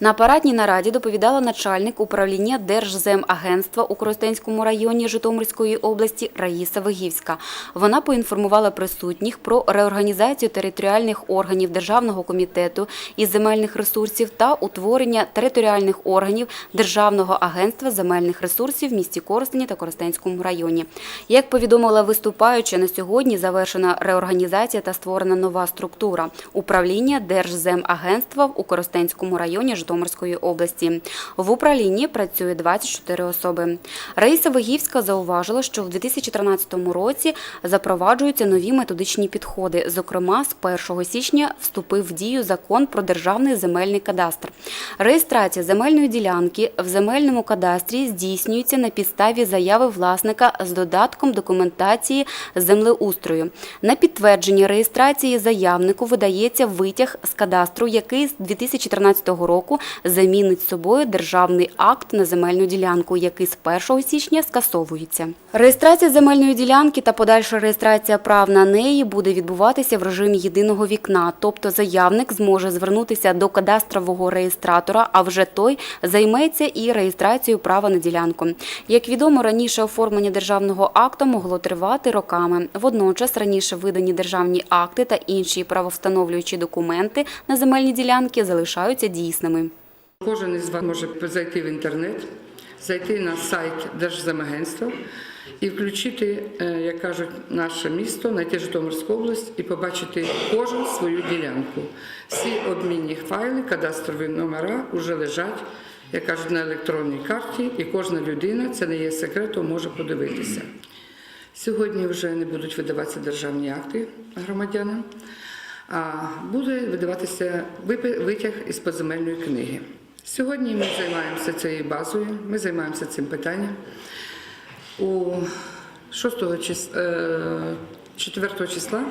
На апаратній нараді доповідала начальник управління Держземагентства у Коростенському районі Житомирської області Раїса Вигівська. Вона поінформувала присутніх про реорганізацію територіальних органів Державного комітету із земельних ресурсів та утворення територіальних органів Державного агентства земельних ресурсів в місті Коростені та Коростенському районі. Як повідомила виступаюча, на сьогодні завершена реорганізація та створена нова структура управління Держземагентства у Коростенському районі Житомирської області. В управлінні працює 24 особи. Раїса Вигівська зауважила, що в 2013 році запроваджуються нові методичні підходи. Зокрема, з 1 січня вступив в дію закон про державний земельний кадастр. Реєстрація земельної ділянки в земельному кадастрі здійснюється на підставі заяви власника з додатком документації землеустрою. На підтвердження реєстрації заявнику видається витяг з кадастру, який з 2013 року замінить собою державний акт на земельну ділянку, який з 1 січня скасовується. Реєстрація земельної ділянки та подальша реєстрація прав на неї буде відбуватися в режимі єдиного вікна, тобто заявник зможе звернутися до кадастрового реєстратора, а вже той займеться і реєстрацією права на ділянку. Як відомо, раніше оформлення державного акту могло тривати роками. Водночас раніше видані державні акти та інші правовстановлюючі документи на земельні ділянки залишаються дійсними. Кожен із вас може зайти в інтернет, зайти на сайт Держземагентства і включити, е, як кажуть, наше місто, знайти Житомирську область і побачити кожен свою ділянку. Всі обмінні файли, кадастрові номера вже лежать, як кажуть, на електронній карті, і кожна людина, це не є секретом, може подивитися. Сьогодні вже не будуть видаватися державні акти громадянам, буде видаватися витяг із поземельної книги. Сьогодні ми займаємося цією базою, ми займаємося цим питанням. У 6 числа, 4 числа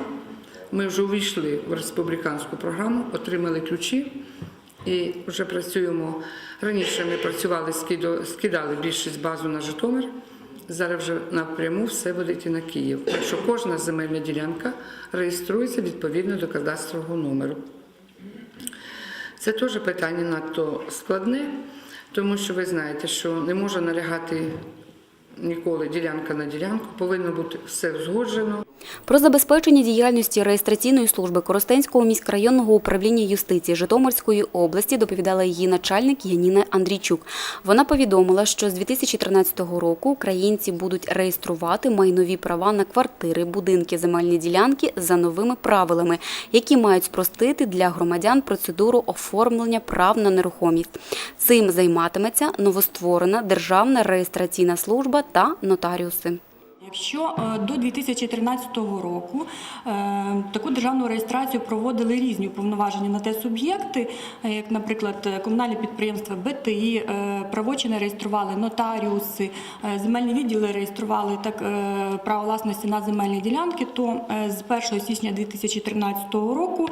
ми вже увійшли в республіканську програму, отримали ключі і вже працюємо. Раніше ми працювали, скидали більшість базу на Житомир. Зараз вже напряму все буде йти на Київ. Так що кожна земельна ділянка реєструється відповідно до кадастрового номеру. Це теж питання надто складне, тому що ви знаєте, що не може налягати ніколи ділянка на ділянку, повинно бути все узгоджено. Про забезпечення діяльності реєстраційної служби Коростенського міськрайонного управління юстиції Житомирської області доповідала її начальник Яніна Андрійчук. Вона повідомила, що з 2013 року українці будуть реєструвати майнові права на квартири, будинки, земельні ділянки за новими правилами, які мають спростити для громадян процедуру оформлення прав на нерухомість. Цим займатиметься новостворена Державна реєстраційна служба та нотаріуси. Якщо е, до 2013 року е, таку державну реєстрацію проводили різні уповноважені на те суб'єкти, е, як, наприклад, комунальні підприємства БТІ, правочини реєстрували нотаріуси, земельні відділи реєстрували так право власності на земельні ділянки, то з 1 січня 2013 року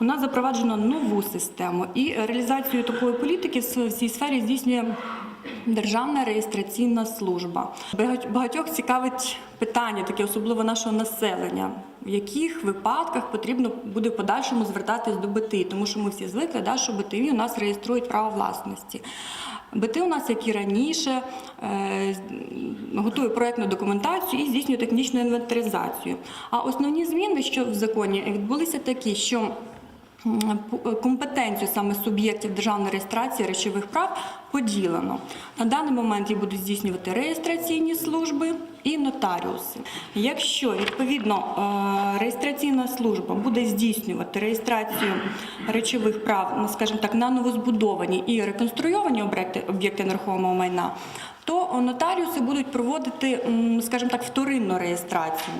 у нас запроваджено нову систему. І реалізацію такої політики в цій сфері здійснює Державна реєстраційна служба. Багатьох цікавить питання, таке особливо нашого населення, в яких випадках потрібно буде в подальшому звертатись до БТІ, тому що ми всі звикли, да, що БТІ у нас реєструють право власності. БТИ у нас, як і раніше, е, готує проєктну документацію і здійснює технічну інвентаризацію. А основні зміни, що в законі відбулися такі, що компетенцію саме суб'єктів державної реєстрації речових прав поділено. На даний момент її будуть здійснювати реєстраційні служби і нотаріуси. Якщо відповідно е, реєстраційна служба буде здійснювати реєстрацію речових прав, ну, скажімо так, на новозбудовані і реконструйовані об'єкти, нерухомого майна, то нотаріуси будуть проводити, скажімо так, вторинну реєстрацію.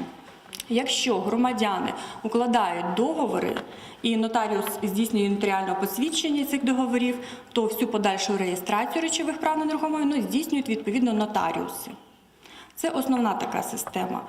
Якщо громадяни укладають договори і нотаріус здійснює нотаріальне посвідчення цих договорів, то всю подальшу реєстрацію речових прав на нерухоме майно здійснюють відповідно нотаріуси. Це основна така система.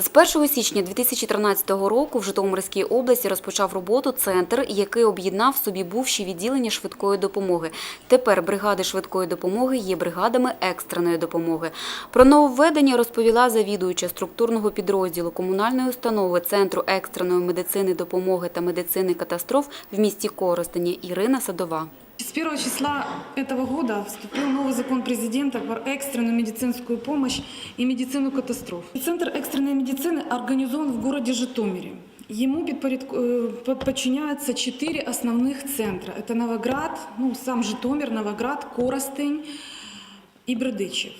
З 1 січня 2013 року в Житомирській області розпочав роботу центр, який об'єднав собі бувші відділення швидкої допомоги. Тепер бригади швидкої допомоги є бригадами екстреної допомоги. Про нововведення розповіла завідуюча структурного підрозділу комунальної установи Центру екстреної медицини допомоги та медицини катастроф в місті Коростені Ірина Садова. С 1 числа этого года вступил новый закон президента про экстренную медицинскую помощь и медицину катастроф. Центр экстренной медицины организован в городе Житомире. Ему э, под- подчиняются четыре основных центра. Это Новоград, ну, сам Житомир, Новоград, Коростень и Бердичев.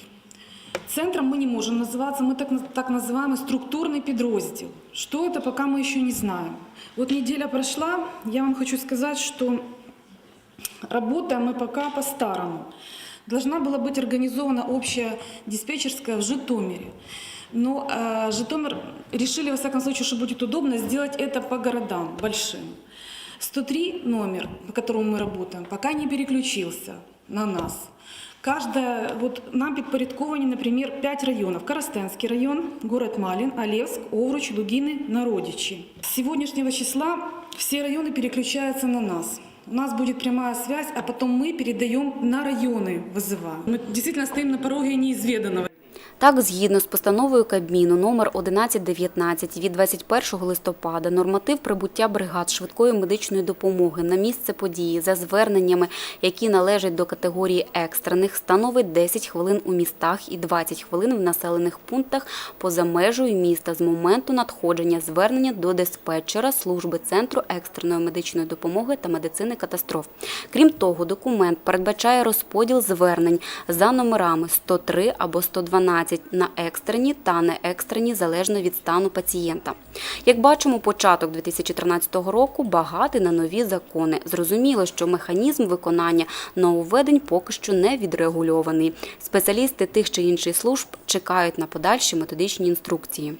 Центром мы не можем называться, мы так, так называемый структурный подроздел. Что это, пока мы еще не знаем. Вот неделя прошла, я вам хочу сказать, что работаем мы пока по-старому. Должна была быть организована общая диспетчерская в Житомире. Но э, Житомир решили, во всяком случае, что будет удобно, сделать это по городам большим. 103 номер, по которому мы работаем, пока не переключился на нас. Каждая, вот нам подпорядкованы, например, 5 районов. Коростенский район, город Малин, Олевск, Овруч, Лугины, Народичи. С сегодняшнего числа все районы переключаются на нас. У нас будет прямая связь, а потом мы передаем на районы, вызываем. Мы действительно стоим на пороге неизведанного. Так, згідно з постановою Кабміну номер 1119 від 21 листопада, норматив прибуття бригад швидкої медичної допомоги на місце події за зверненнями, які належать до категорії екстрених, становить 10 хвилин у містах і 20 хвилин в населених пунктах поза межею міста з моменту надходження звернення до диспетчера служби центру екстреної медичної допомоги та медицини катастроф. Крім того, документ передбачає розподіл звернень за номерами 103 або 112 на екстрені та неекстрені залежно від стану пацієнта. Як бачимо, початок 2013 року багатий на нові закони. Зрозуміло, що механізм виконання нововведень поки що не відрегульований. Спеціалісти тих чи інших служб чекають на подальші методичні інструкції.